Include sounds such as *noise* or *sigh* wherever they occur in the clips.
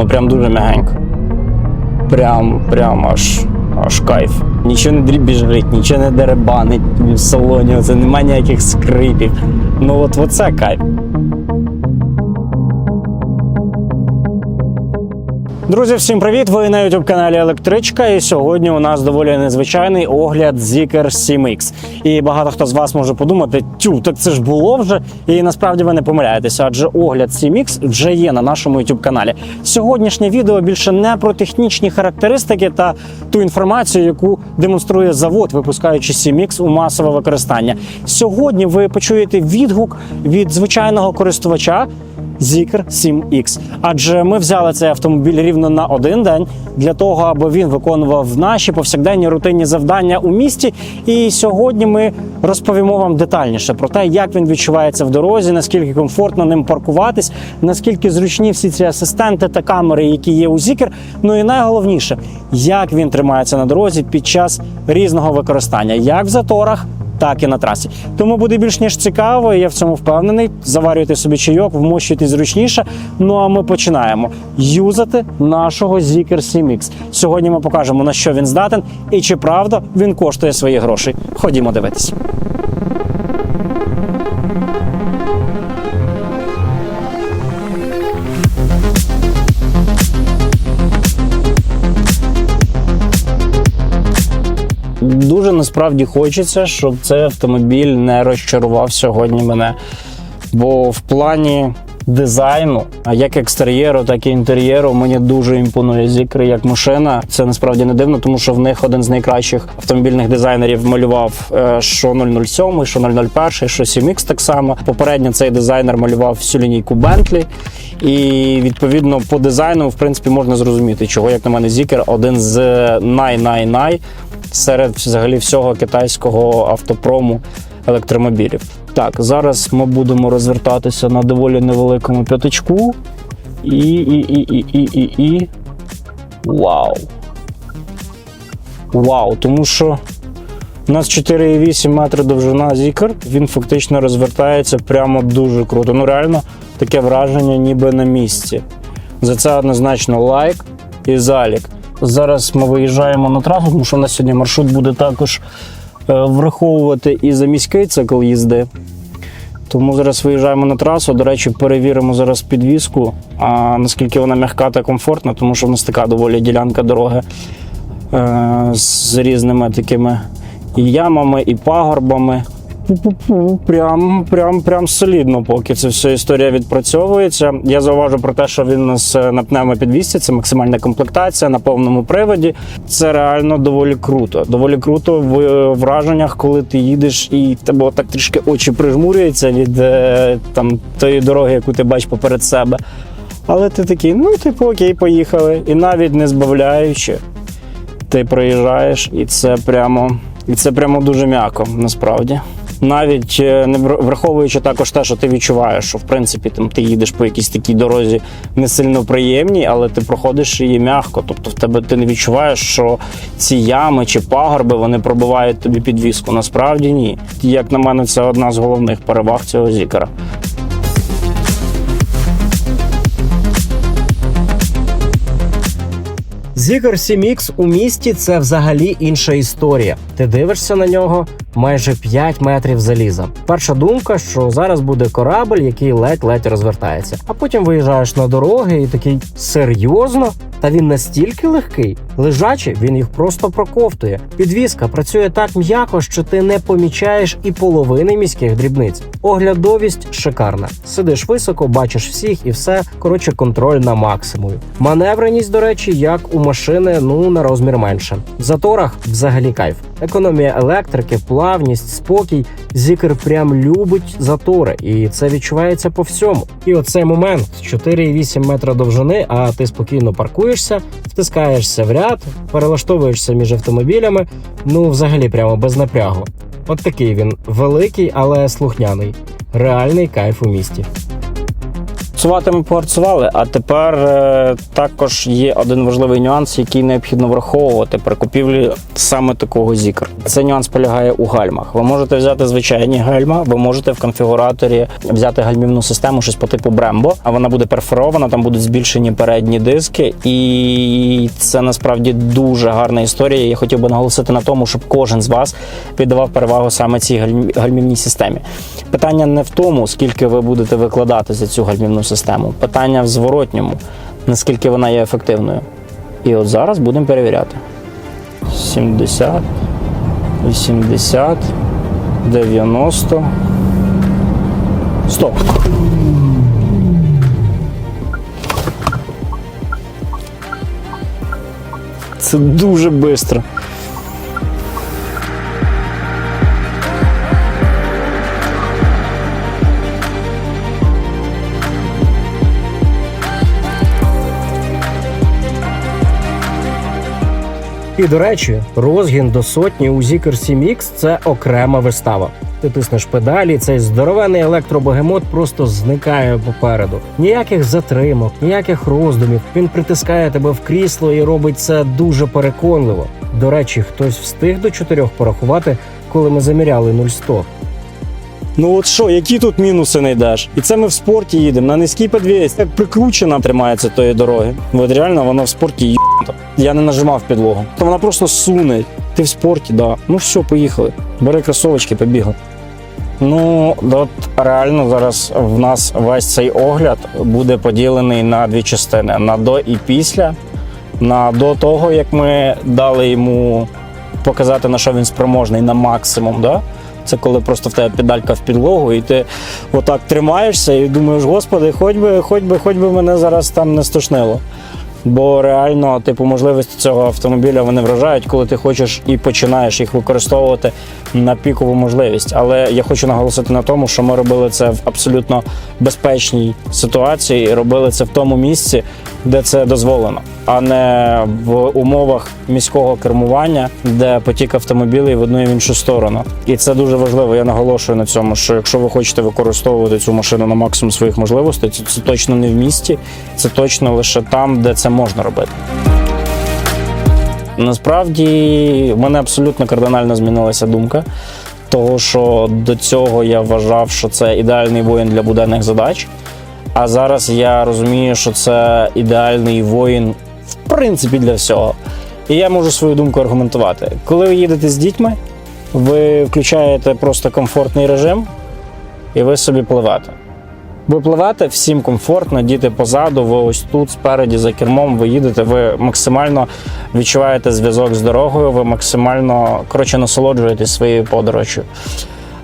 ну прям дуже м'ягенько. Прям, прям аж, аж кайф. Нічого не дрібіжить, нічого не деребанить в салоні, це немає ніяких скрипів. Ну от оце кайф. Друзі, всім привіт! Ви на youtube каналі Електричка. І сьогодні у нас доволі незвичайний огляд Zikr 7X. І багато хто з вас може подумати, тю, так це ж було вже. І насправді ви не помиляєтеся, адже огляд 7X вже є на нашому youtube каналі. Сьогоднішнє відео більше не про технічні характеристики та ту інформацію, яку демонструє завод, випускаючи 7X у масове використання. Сьогодні ви почуєте відгук від звичайного користувача. Zikr 7X. Адже ми взяли цей автомобіль рівно на один день для того, аби він виконував наші повсякденні рутинні завдання у місті. І сьогодні ми розповімо вам детальніше про те, як він відчувається в дорозі, наскільки комфортно ним паркуватись, наскільки зручні всі ці асистенти та камери, які є у Zikr. Ну і найголовніше, як він тримається на дорозі під час різного використання, як в заторах так і на трасі. Тому буде більш ніж цікаво, я в цьому впевнений. Заварюйте собі чайок, вмощуйте зручніше. Ну а ми починаємо юзати нашого Zikr 7X. Сьогодні ми покажемо на що він здатен і чи правда він коштує свої гроші. Ходімо дивитись. Дуже насправді хочеться, щоб цей автомобіль не розчарував сьогодні мене. Бо в плані дизайну, як екстер'єру, так і інтер'єру, мені дуже імпонує Zikr як машина. Це насправді не дивно, тому що в них один з найкращих автомобільних дизайнерів малював е, що 007, що 001, що 7X так само. Попередньо цей дизайнер малював всю лінійку Bentley. І відповідно по дизайну, в принципі, можна зрозуміти, чого, як на мене, Zikr один з най-най-най серед взагалі всього китайського автопрому електромобілів. Так, зараз ми будемо розвертатися на доволі невеликому п'ятачку. І, і, і, і, і, і, і. Вау. Вау, тому що у нас 4,8 метри довжина Zikr, він фактично розвертається прямо дуже круто. Ну реально таке враження, ніби на місці. За це однозначно лайк і залік. Зараз ми виїжджаємо на трасу, тому що у нас сьогодні маршрут буде також враховувати і за міський цикл їзди. Тому зараз виїжджаємо на трасу. До речі, перевіримо зараз підвіску, а наскільки вона м'яка та комфортна, тому що в нас така доволі ділянка дороги е, з різними такими і ямами, і пагорбами. Прям, прям, прям солідно, поки ця вся історія відпрацьовується. Я зауважу про те, що він нас е, на пневмопідвісці, це максимальна комплектація на повному приводі. Це реально доволі круто. Доволі круто в е, враженнях, коли ти їдеш і тебе так трішки очі прижмурюються від е, там тої дороги, яку ти бачиш поперед себе. Але ти такий, ну типу, окей, поїхали. І навіть не збавляючи, ти проїжджаєш, і це прямо, і це прямо дуже м'яко, насправді навіть е, не враховуючи також те, що ти відчуваєш, що в принципі там ти їдеш по якійсь такій дорозі не сильно приємній, але ти проходиш її м'яко. Тобто в тебе ти не відчуваєш, що ці ями чи пагорби вони пробивають тобі підвіску. Насправді ні. Як на мене, це одна з головних переваг цього зікера. Zikr 7X у місті це взагалі інша історія. Ти дивишся на нього майже 5 метрів заліза. Перша думка, що зараз буде корабль, який ледь-ледь розвертається. А потім виїжджаєш на дороги і такий серйозно. Та він настільки легкий, лежачий, він їх просто проковтує. Підвізка працює так м'яко, що ти не помічаєш і половини міських дрібниць. Оглядовість шикарна. Сидиш високо, бачиш всіх і все. Коротше, контроль на максимумі. Маневреність, до речі, як у машини, ну на розмір менше. В заторах взагалі кайф. Економія електрики, плавність, спокій. Зікр прям любить затори, і це відчувається по всьому. І оцей момент 4,8 метра довжини, а ти спокійно паркуєшся, втискаєшся в ряд, перелаштовуєшся між автомобілями. Ну, взагалі, прямо без напрягу. От такий він великий, але слухняний. Реальний кайф у місті. Гарцувати ми погарцували, а тепер е, також є один важливий нюанс, який необхідно враховувати при купівлі саме такого зікр. Цей нюанс полягає у гальмах. Ви можете взяти звичайні гальма, ви можете в конфігураторі взяти гальмівну систему, щось по типу Brembo, а вона буде перфорована, там будуть збільшені передні диски, і це насправді дуже гарна історія. Я хотів би наголосити на тому, щоб кожен з вас віддавав перевагу саме цій гальмівній системі. Питання не в тому, скільки ви будете викладати за цю гальмівну систему. Питання в зворотньому, наскільки вона є ефективною. І от зараз будемо перевіряти. 70, 80, 90. Стоп. Це дуже швидко. І до речі, розгін до сотні у Zikr 7X – це окрема вистава. Ти тиснеш педалі, цей здоровений електробогемот просто зникає попереду. Ніяких затримок, ніяких роздумів. Він притискає тебе в крісло і робить це дуже переконливо. До речі, хтось встиг до чотирьох порахувати, коли ми заміряли 0-100. Ну от що, які тут мінуси знайдеш? І це ми в спорті їдемо на низькій підвісці. Як прикручена тримається тої дороги. От реально вона в спорті їбнута. Я не нажимав підлогу. То вона просто суне. Ти в спорті, да. Ну все, поїхали. Бери кросовочки, побігли. Ну, от реально зараз в нас весь цей огляд буде поділений на дві частини: на до і після. На до того, як ми дали йому показати, на що він спроможний на максимум. Да? Це коли просто в тебе педалька в підлогу, і ти отак тримаєшся і думаєш, господи, хоч би, хоч би, хоч би мене зараз там не стошнило. Бо реально, типу, можливості цього автомобіля вони вражають, коли ти хочеш і починаєш їх використовувати на пікову можливість. Але я хочу наголосити на тому, що ми робили це в абсолютно безпечній ситуації, робили це в тому місці, де це дозволено, а не в умовах міського кермування, де потік автомобілів в одну і в іншу сторону. І це дуже важливо. Я наголошую на цьому, що якщо ви хочете використовувати цю машину на максимум своїх можливостей, це, це точно не в місті, це точно лише там, де це можна робити. Насправді в мене абсолютно кардинально змінилася думка. Того, що до цього я вважав, що це ідеальний воїн для буденних задач. А зараз я розумію, що це ідеальний воїн, в принципі, для всього. І я можу свою думку аргументувати. Коли ви їдете з дітьми, ви включаєте просто комфортний режим, і ви собі пливете. Ви пливете, всім комфортно, діти позаду, ви ось тут, спереді, за кермом, ви їдете, ви максимально відчуваєте зв'язок з дорогою, ви максимально коротше, насолоджуєтесь своєю подорожчю.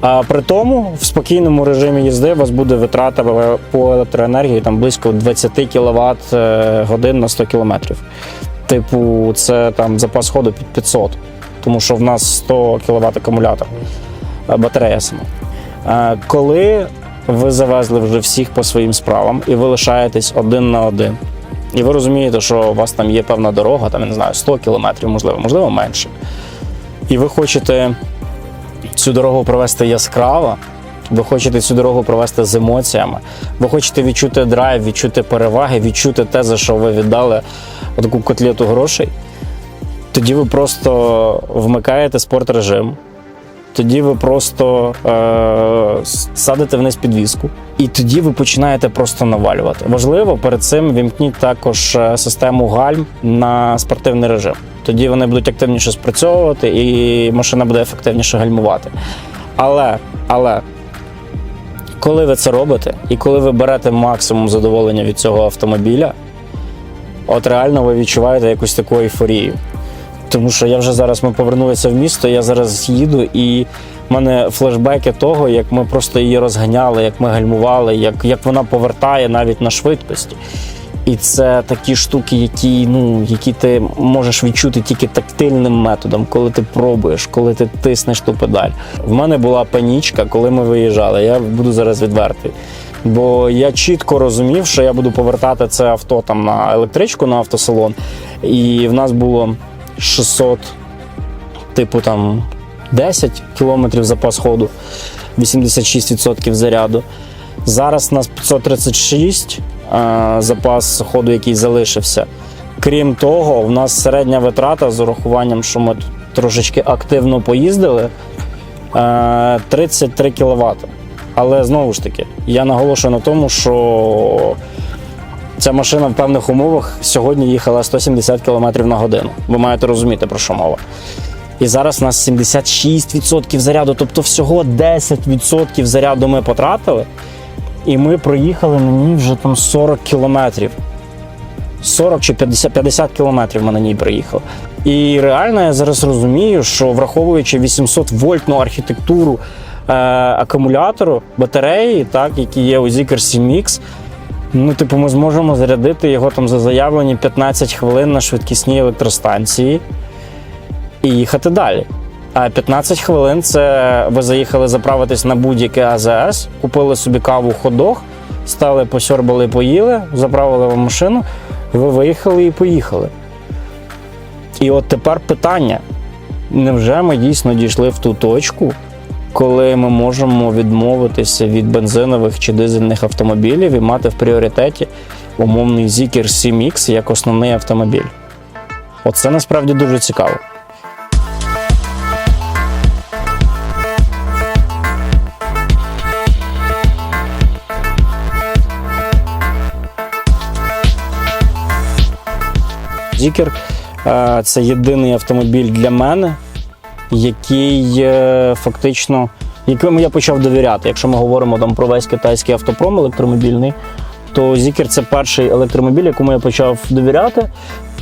А при тому в спокійному режимі їзди у вас буде витрата по електроенергії там близько 20 кВт годин на 100 км. Типу, це там запас ходу під 500, тому що в нас 100 кВт акумулятор, е, батарея сама. Е, Коли ви завезли вже всіх по своїм справам і ви лишаєтесь один на один, і ви розумієте, що у вас там є певна дорога, там я не знаю, 100 кілометрів, можливо, можливо, менше. І ви хочете цю дорогу провести яскраво, ви хочете цю дорогу провести з емоціями, ви хочете відчути драйв, відчути переваги, відчути те, за що ви віддали таку котлету грошей. Тоді ви просто вмикаєте спортрежим, тоді ви просто е, садите вниз підвіску, і тоді ви починаєте просто навалювати. Важливо перед цим вімкніть також е, систему гальм на спортивний режим. Тоді вони будуть активніше спрацьовувати, і машина буде ефективніше гальмувати. Але, але коли ви це робите, і коли ви берете максимум задоволення від цього автомобіля, от реально ви відчуваєте якусь таку ейфорію. Тому що я вже зараз ми повернулися в місто, я зараз їду, і в мене флешбеки того, як ми просто її розганяли, як ми гальмували, як, як вона повертає навіть на швидкості. І це такі штуки, які, ну, які ти можеш відчути тільки тактильним методом, коли ти пробуєш, коли ти тиснеш ту педаль. В мене була панічка, коли ми виїжджали. Я буду зараз відвертий. Бо я чітко розумів, що я буду повертати це авто там на електричку, на автосалон. І в нас було 600, типу там 10 кілометрів запас ходу, 86% заряду. Зараз у нас 536 е, запас ходу, який залишився. Крім того, в нас середня витрата з урахуванням, що ми трошечки активно поїздили, е, 33 кВт. Але знову ж таки, я наголошую на тому, що ця машина в певних умовах сьогодні їхала 170 км на годину. Ви маєте розуміти, про що мова. І зараз у нас 76% заряду, тобто всього 10% заряду ми потратили, і ми проїхали на ній вже там 40 кілометрів. 40 чи 50, 50 кілометрів ми на ній проїхали. І реально я зараз розумію, що враховуючи 800 вольтну архітектуру е, акумулятору, батареї, так, які є у Zikr 7X, ну, типу, ми зможемо зарядити його там за заявлені 15 хвилин на швидкісній електростанції і їхати далі. А 15 хвилин це ви заїхали заправитись на будь-яке АЗС, купили собі каву ходох, стали, посьорбали, поїли, заправили в машину, ви виїхали і поїхали. І от тепер питання: невже ми дійсно дійшли в ту точку, коли ми можемо відмовитися від бензинових чи дизельних автомобілів і мати в пріоритеті умовний Zikr 7X як основний автомобіль? Оце насправді дуже цікаво. Zikr е, це єдиний автомобіль для мене, який е, фактично, якому я почав довіряти. Якщо ми говоримо там про весь китайський автопром електромобільний, то Zikr це перший електромобіль, якому я почав довіряти.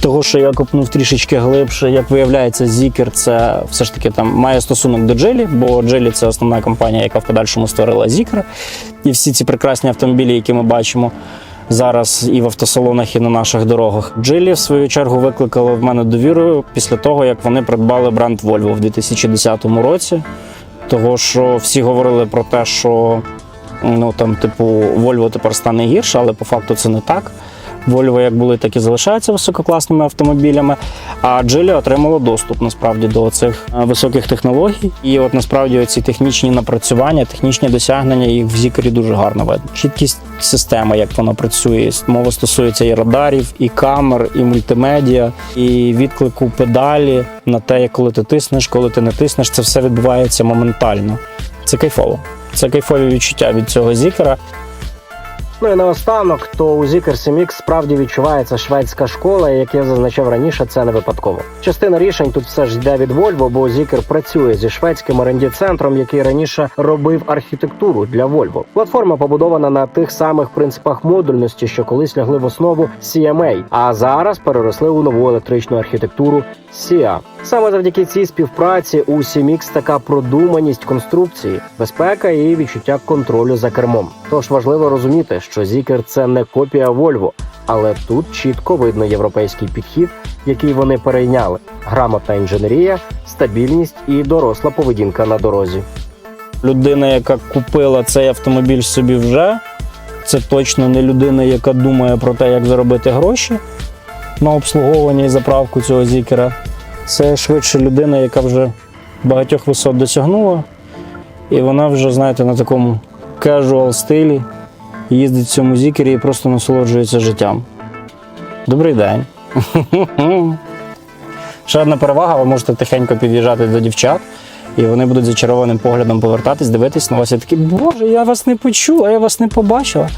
Того, що я копнув трішечки глибше, як виявляється, Zikr це все ж таки там має стосунок до Geely, бо Geely це основна компанія, яка в подальшому створила Zikr. І всі ці прекрасні автомобілі, які ми бачимо зараз і в автосалонах, і на наших дорогах. Джилі, в свою чергу, викликали в мене довіру після того, як вони придбали бренд Volvo в 2010 році. Того, що всі говорили про те, що ну там, типу, Volvo тепер стане гірше, але по факту це не так. Volvo як були, так і залишаються висококласними автомобілями. А Geely отримало доступ насправді до цих е, високих технологій. І от насправді ці технічні напрацювання, технічні досягнення їх в Зікері дуже гарно видно. Чіткість системи, як вона працює. Мова стосується і радарів, і камер, і мультимедіа, і відклику педалі на те, коли ти тиснеш, коли ти не тиснеш, це все відбувається моментально. Це кайфово. Це кайфові відчуття від цього зікера. Ну і наостанок, то у Zikr 7X справді відчувається шведська школа, і як я зазначав раніше, це не випадково. Частина рішень тут все ж йде від Volvo, бо Zikr працює зі шведським rd центром, який раніше робив архітектуру для Volvo. Платформа побудована на тих самих принципах модульності, що колись лягли в основу CMA, а зараз переросли у нову електричну архітектуру SIA. Саме завдяки цій співпраці у 7X така продуманість конструкції, безпека і відчуття контролю за кермом. Тож важливо розуміти, що Zikr – це не копія Volvo, але тут чітко видно європейський підхід, який вони перейняли: грамотна інженерія, стабільність і доросла поведінка на дорозі. людина, яка купила цей автомобіль собі вже, це точно не людина, яка думає про те, як заробити гроші на обслуговування і заправку цього зікера. Це швидше людина, яка вже багатьох висот досягнула, і вона вже, знаєте, на такому casual стилі їздить в цьому зікері і просто насолоджується життям. Добрий день. *laughs* Ще одна перевага, ви можете тихенько під'їжджати до дівчат, і вони будуть зачарованим поглядом повертатись, дивитись на вас і такі, Боже, я вас не почула, я вас не побачила.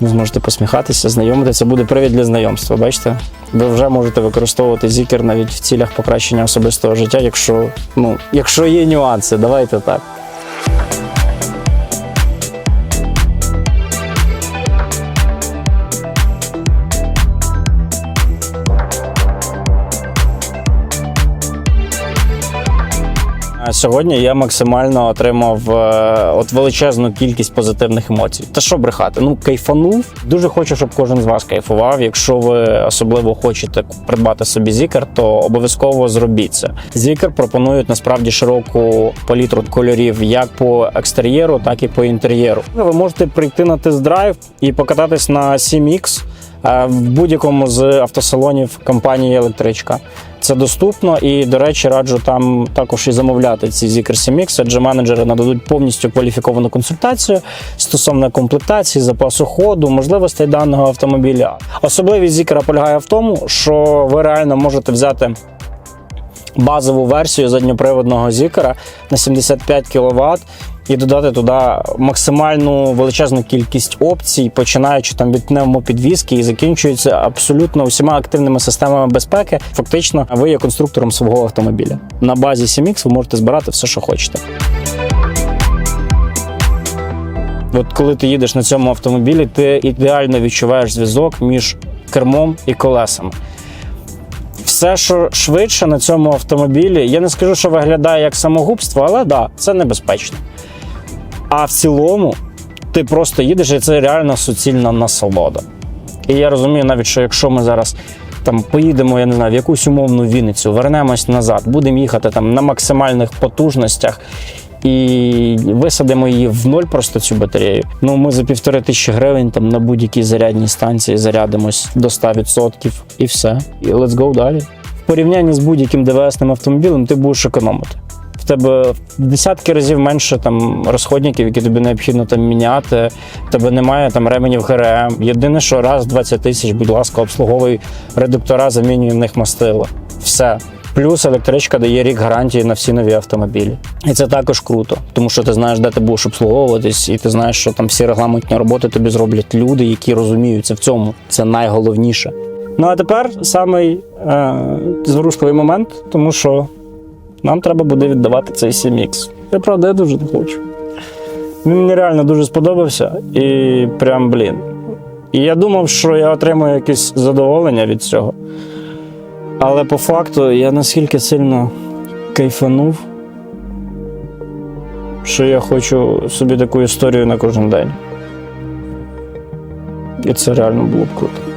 Ви зможете посміхатися, знайомитися, буде привід для знайомства. Бачите? Ви вже можете використовувати зікер навіть в цілях покращення особистого життя, якщо, ну, якщо є нюанси, давайте так. Сьогодні я максимально отримав е, от величезну кількість позитивних емоцій. Та що брехати? Ну кайфанув. Дуже хочу, щоб кожен з вас кайфував. Якщо ви особливо хочете придбати собі зікер, то обов'язково зробіть це. Зікер пропонують насправді широку палітру кольорів як по екстер'єру, так і по інтер'єру. Ви можете прийти на тест-драйв і покататись на 7X е, в будь-якому з автосалонів компанії Електричка. Це доступно і, до речі, раджу там також і замовляти ці Zikr CMX, адже менеджери нададуть повністю кваліфіковану консультацію стосовно комплектації, запасу ходу, можливостей даного автомобіля. Особливість Zikr полягає в тому, що ви реально можете взяти базову версію задньоприводного Zikr на 75 кВт і додати туди максимальну величезну кількість опцій, починаючи там від пневмопідвізки і закінчується абсолютно усіма активними системами безпеки. Фактично, ви є конструктором свого автомобіля. На базі 7X ви можете збирати все, що хочете. От коли ти їдеш на цьому автомобілі, ти ідеально відчуваєш зв'язок між кермом і колесами. Все, що швидше на цьому автомобілі, я не скажу, що виглядає як самогубство, але да, це небезпечно. А в цілому, ти просто їдеш, і це реально суцільна насолода. І я розумію, навіть що якщо ми зараз там поїдемо, я не знаю, в якусь умовну Вінницю, вернемось назад, будемо їхати там на максимальних потужностях і висадимо її в ноль просто цю батарею. Ну ми за півтори тисячі гривень там на будь-якій зарядній станції зарядимось до 100% і все. І let's go далі. В порівнянні з будь-яким ДВСним автомобілем ти будеш економити. Тебе десятки разів менше там розходників, які тобі необхідно там міняти. Тебе немає там ременів ГРМ. Єдине, що раз в 20 тисяч, будь ласка, обслуговуй редуктора, замінюй в них мастило. Все. Плюс електричка дає рік гарантії на всі нові автомобілі. І це також круто, тому що ти знаєш, де ти будеш обслуговуватись, і ти знаєш, що там всі регламентні роботи тобі зроблять люди, які розуміються в цьому. Це найголовніше. Ну а тепер самий е, зворушливий момент, тому що нам треба буде віддавати цей 7X. Я правда, я дуже не хочу. Він мені реально дуже сподобався і прям блін. І я думав, що я отримую якесь задоволення від цього. Але по факту я наскільки сильно кайфанув, що я хочу собі таку історію на кожен день. І це реально було б круто.